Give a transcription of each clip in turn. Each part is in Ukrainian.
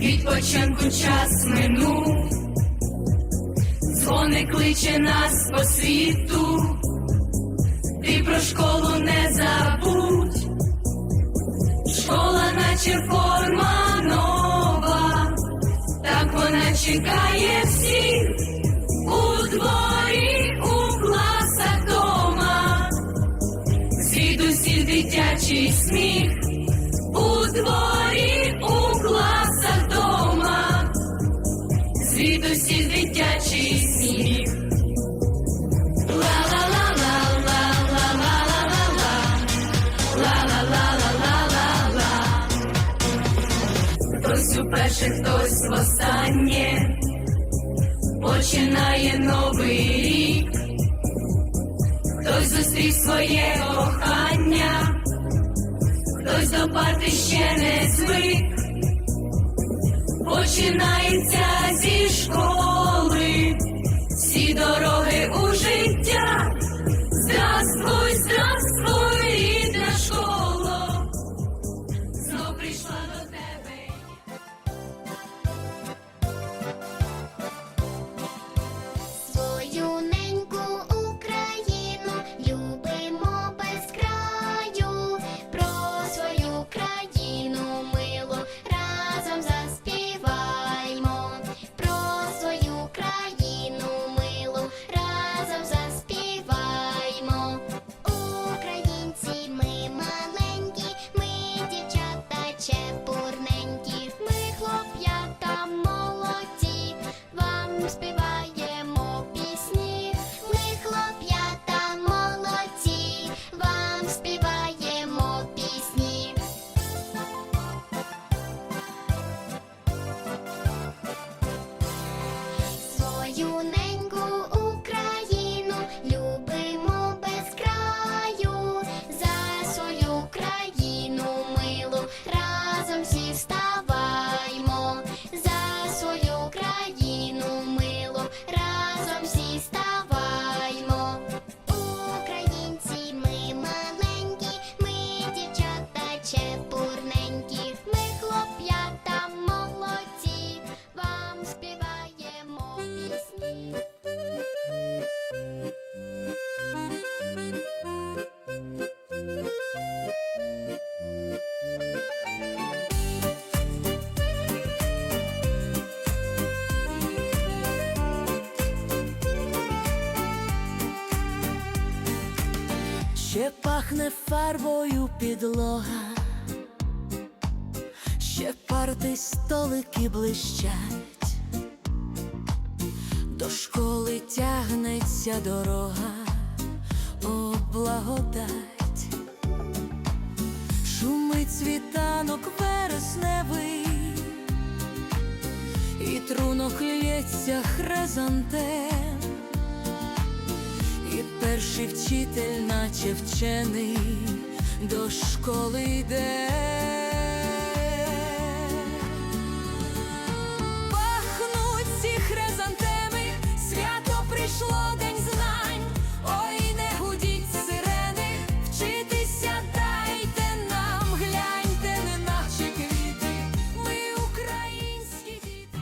відпочинку час минув, дзвони кличе нас по світу, ти про школу не забудь, школа наче форма нова, так вона чекає всіх. У дворі, у класах дома, звідусіль дитячий сміх у дворі, у класах дома, звідусі дитячий сміх. Хтось уперше, хтось востаннє, починає новий рік, хтось зустрів своє кохання хтось до парти ще не звик, починається you Ще пахне фарбою підлога, ще парти столики блищать, до школи тягнеться дорога, о благодать, шумить світанок вересневий, і трунок лється хризантем. Перший вчитель, наче вчений, до школи йде. Пахнуть ці хризантеми, свято прийшло день знань. Ой, не гудіть сирени, вчитися дайте нам, гляньте, неначе квіти, ми українські діти.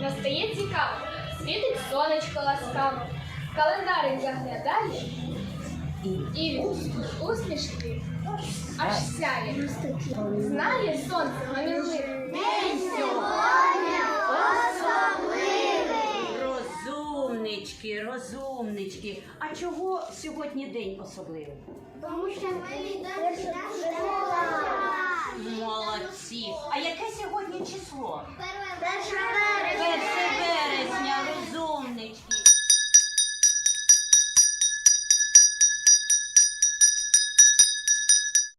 Настає цікаво, світить сонечко ласкаво, календарик заглядає і усмішки аж сяє. Знає сонце гомінливе. Розумнички, розумнички. А чого сьогодні день особливий? Тому що ми Молодці. А яке сьогодні число? Перше